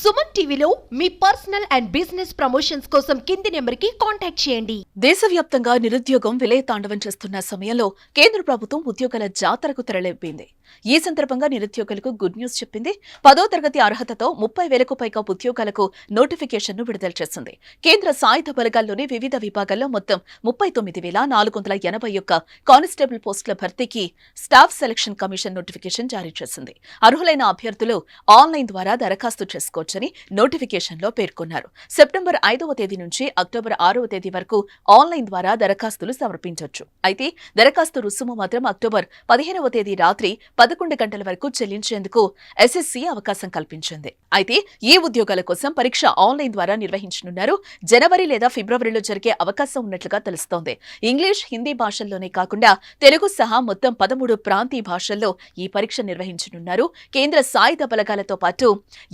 సుమన్ టీవీలో మీ personal and business promotions కోసం కింది నెంబర్కి కాంటాక్ట్ చేయండి. దేశవ్యాప్తంగా నిరుద్యోగం విలయతాండవం చేస్తున్న సమయంలో కేంద్ర ప్రభుత్వం ఉద్యోగాల జాతరకు తెరలేపింది. ఈ సందర్భంగా నిరుద్యోగులకు గుడ్ న్యూస్ చెప్పింది. పదో తరగతి అర్హతతో ముప్పై వేలకు పైగా ఉద్యోగాలకు నోటిఫికేషన్ను విడుదల చేసింది. కేంద్ర సాయుధ బలగాల్లోని వివిధ విభాగాల్లో మొత్తం ముప్పై తొమ్మిది వేల నాలుగు వందల ఎనభై ఒక్క కానిస్టేబుల్ పోస్టుల భర్తీకి స్టాఫ్ సెలక్షన్ కమిషన్ నోటిఫికేషన్ జారీ చేసింది. అర్హులైన అభ్యర్థులు ఆన్లైన్ ద్వారా దరఖాస్తు చేసుకోవచ్చని నోటిఫికేషన్లో పేర్కొన్నారు. సెప్టెంబర్ ఐదవ తేదీ నుంచి అక్టోబర్ ఆరవ తేదీ వరకు ఆన్లైన్ ద్వారా దరఖాస్తులు సమర్పించవచ్చు అయితే దరఖాస్తు రుసుము మాత్రం అక్టోబర్ పదిహేనవ తేదీ రాత్రి పదకొండు గంటల వరకు చెల్లించేందుకు ఎస్ఎస్సీ అవకాశం కల్పించింది. అయితే ఈ ఉద్యోగాల కోసం పరీక్ష ఆన్లైన్ ద్వారా నిర్వహించనున్నారు. జనవరి లేదా ఫిబ్రవరిలో జరిగే అవకాశం ఉన్నట్లుగా తెలుస్తోంది. ఇంగ్లీష్ హిందీ భాషల్లోనే కాకుండా తెలుగు సహా మొత్తం పదమూడు ప్రాంతీయ భాషల్లో ఈ పరీక్ష నిర్వహించనున్నారు. కేంద్ర సాయుధ బలగాలతో పాటు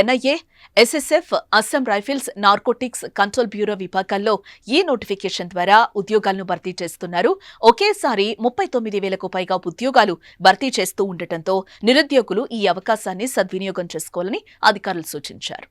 NIA SSF Assam rifles narcotics control bureau విభాగాల్లో ఈ నోటిఫికేషన్ ద్వారా ఉద్యోగాలను భర్తీ చేస్తున్నారు. ఒకేసారి ముప్పై తొమ్మిది వేలకు పైగా ఉద్యోగాలు భర్తీ చేస్తూ ఉండటంతో నిరుద్యోగులు ఈ అవకాశాన్ని సద్వినియోగం చేసుకోవాలని అధికారులు సూచించారు.